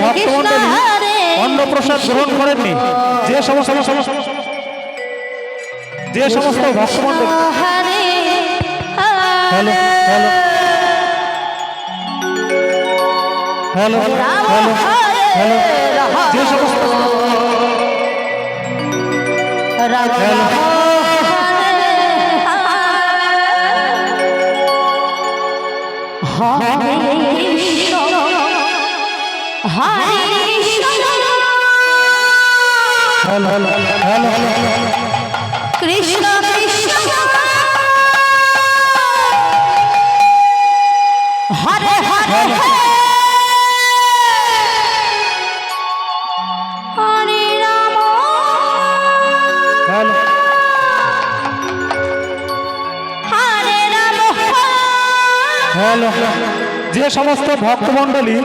ভক্তমণ্ডলী অন্নপ্রসাদ গ্রহণ করেননি। যে সমস্ত যে সমস্ত ভক্তমণ্ডলী hello hello. Hello hello hello. যে সমস্ত hello. Hello hello hello hello Krishna Krishna Hare Hare Hare hello hello যে সমস্ত ভক্তমণ্ডলী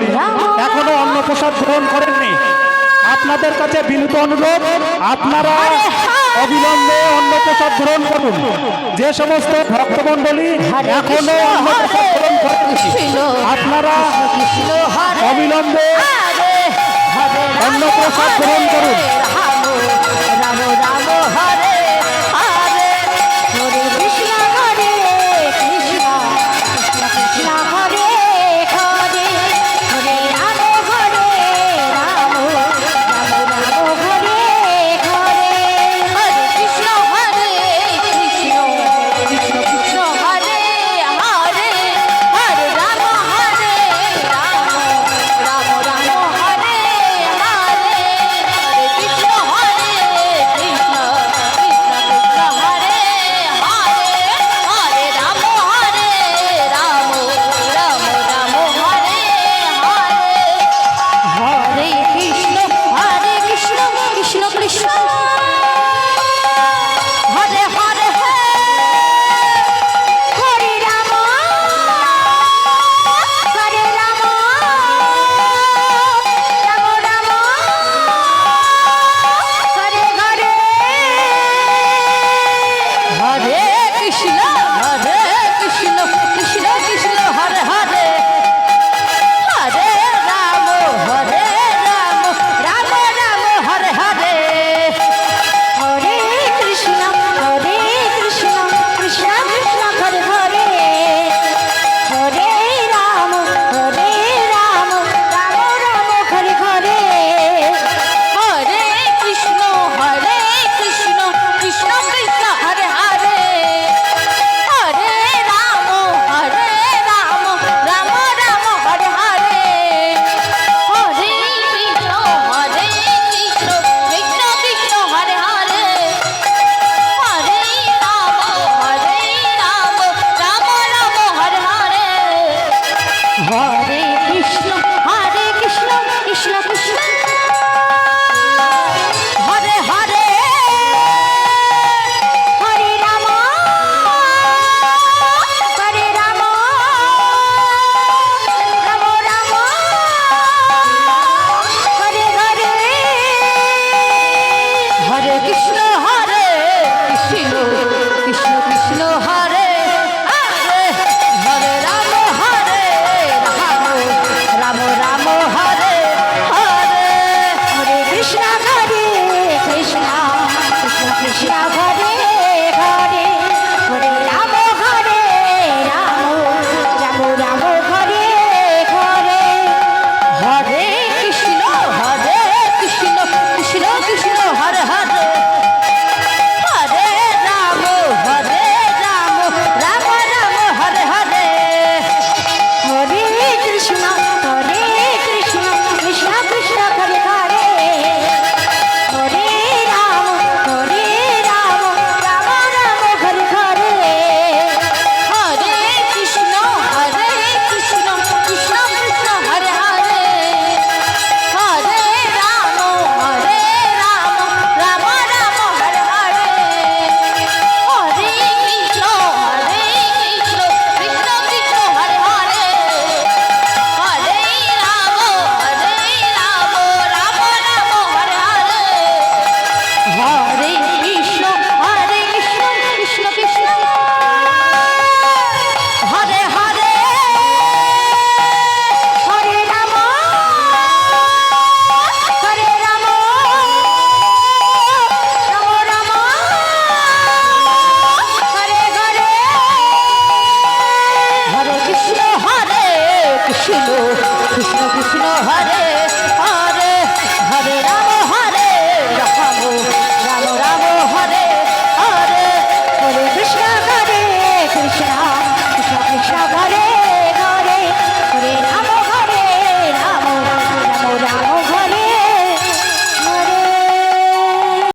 এখনও অন্নপ্রসাদ গ্রহণ করেননি আপনাদের কাছে বিনীত অনুরোধ আপনারা অবিলম্বে অন্নপ্রসাদ গ্রহণ করুন। যে সমস্ত ভক্তমণ্ডলী এখনও অন্নপ্রসাদ গ্রহণ করেননি আপনারা অবিলম্বে অন্নপ্রসাদ গ্রহণ করুন। কৃষ্ণ কৃষ্ণ হরে